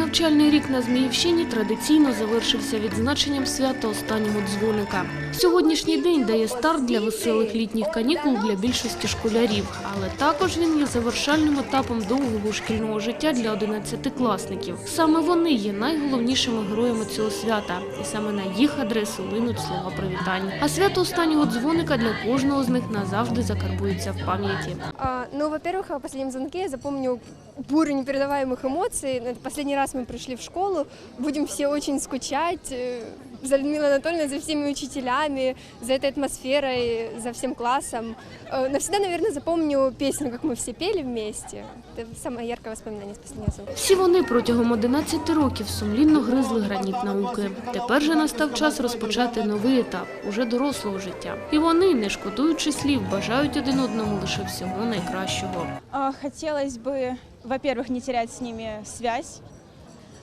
навчальний рік на Зміївщині традиційно завершився відзначенням свята останнього дзвоника. Сьогоднішній день дає старт для веселих літніх канікул для більшості школярів, але також він є завершальним етапом довгого шкільного життя для одинадцятикласників. Саме вони є найголовнішими героями цього свята, і саме на їх адресу линуть слова привітань. А свято останнього дзвоника для кожного з них назавжди закарбується в пам'яті. А, Ну, во-первых, о последнем звонке я запомню бурю непередаваемых эмоций. Это последний раз мы пришли в школу, будем все очень скучать э, за Людмилой Анатольевной, за всеми учителями, за этой атмосферой, за всем классом. Э, Навсегда, наверное, запомню песню, как мы все пели вместе. Это самое яркое воспоминание с последнего звонка. Всі вони протягом 11 років сумлінно гризли граніт науки. Тепер же настав час розпочати новий етап уже дорослого життя. І вони, не шкодуючи слів, бажають один одному лише всього найкращого. А, Хотелось бы, во-первых, не терять с ними связь.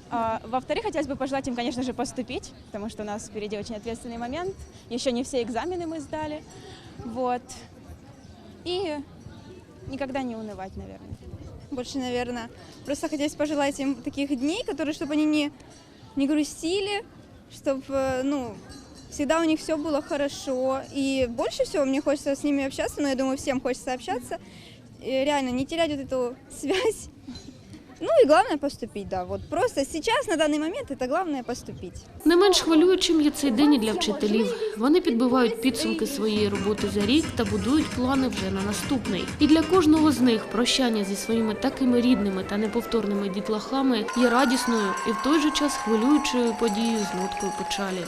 А, Во-вторых, хотелось бы пожелать им, конечно же, поступить, потому что у нас впереди очень ответственный момент. Еще не все экзамены мы сдали. Вот. И никогда не унывать, наверное. больше, наверное. Просто хотелось пожелать им таких дней, которые, чтобы они не, не грустили, чтобы, ну, всегда у них все было хорошо. И больше всего мне хочется с ними общаться, но я думаю, всем хочется общаться. И реально не терять вот эту связь. Ну и главное поступить, да. Вот просто сейчас, на данный момент, это главное поступить. Не менш хвилюючим є цей день і для вчителів. Вони підбивають підсумки своєї роботи за рік та будують плани вже на наступний. І для кожного з них прощання зі своїми такими рідними та неповторними дітлахами є радісною і в той же час хвилюючою подією з ноткою печалі.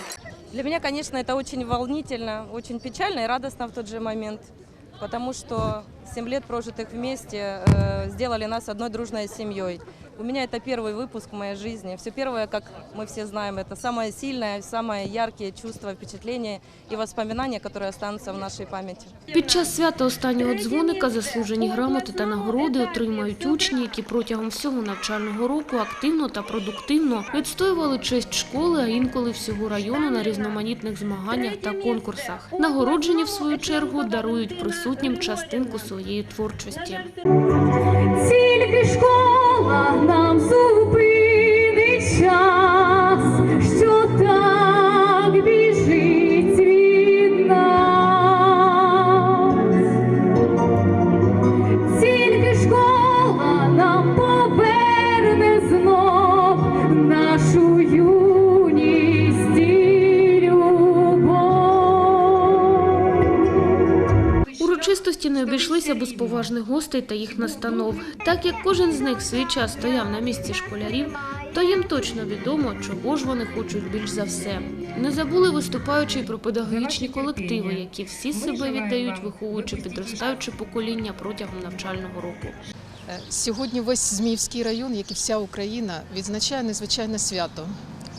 Для меня, конечно, это очень волнительно, очень печально и радостно в тот же момент, потому что 7 лет прожитых вместе э, сделали нас одной дружной семьей. У меня это первый выпуск в моей жизни. Все первое, как мы все знаем, это самое сильное, самые яркие чувства, впечатления и воспоминания, которые останутся в нашей памяти. Під час свята останнього дзвоника заслужені грамоти та нагороди отримають учні, які протягом всього навчального року активно та продуктивно відстоювали честь школи, а інколи всього району на різноманітних змаганнях та конкурсах. Нагороджені, в свою чергу, дарують присутнім частинку своєї творчості. Не обійшлися без поважних гостей та їх настанов. Так як кожен з них свій час стояв на місці школярів, то їм точно відомо, чого ж вони хочуть більш за все. Не забули виступаючи про педагогічні колективи, які всі себе віддають, виховуючи підростаюче покоління протягом навчального року. Е, Сьогодні весь Зміївський район, як і вся Україна, відзначає незвичайне свято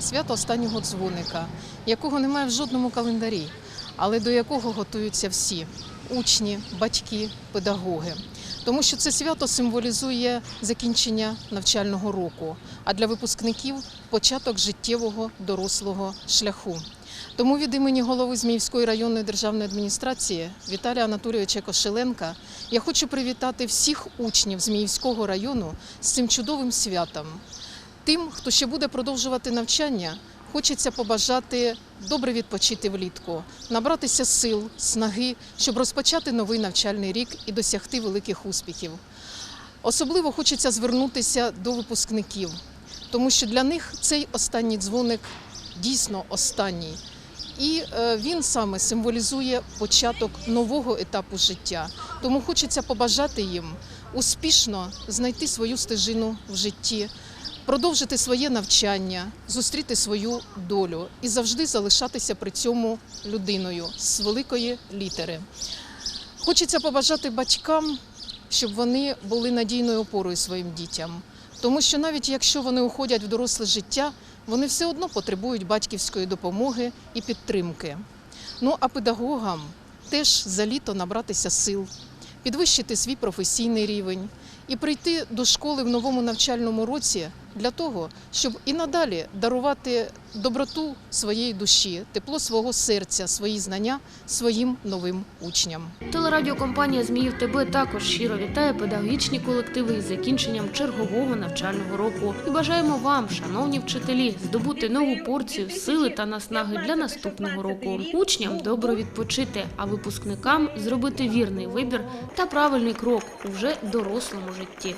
свято останнього дзвоника, якого немає в жодному календарі, але до якого готуються всі учні, батьки, педагоги. Тому що це свято символізує закінчення навчального року, а для випускників початок життєвого дорослого шляху. Тому від імені голови Зміївської районної державної адміністрації Віталія Анатолійовича Кошеленка я хочу привітати всіх учнів Зміївського району з цим чудовим святом. Тим, хто ще буде продовжувати навчання, хочеться побажати добре відпочити влітку, набратися сил, снаги, щоб розпочати новий навчальний рік і досягти великих успіхів. Особливо хочеться звернутися до випускників, тому що для них цей останній дзвоник дійсно останній. І е, він саме символізує початок нового етапу життя. Тому хочеться побажати їм успішно знайти свою стежину в житті, продовжити своє навчання, зустріти свою долю і завжди залишатися при цьому людиною з великої літери. Хочеться побажати батькам, щоб вони були надійною опорою своїм дітям. Тому що навіть якщо вони уходять в доросле життя, вони все одно потребують батьківської допомоги і підтримки. Ну а педагогам теж за літо набратися сил, підвищити свій професійний рівень і прийти до школи в новому навчальному році для того, щоб і надалі дарувати доброту своєї душі, тепло свого серця, свої знання своїм новим учням. Телерадіокомпанія Зміїв ТБ також щиро вітає педагогічні колективи із закінченням чергового навчального року. І бажаємо вам, шановні вчителі, здобути нову порцію сили та наснаги для наступного року. Учням добре відпочити, а випускникам зробити вірний вибір та правильний крок у вже дорослому житті.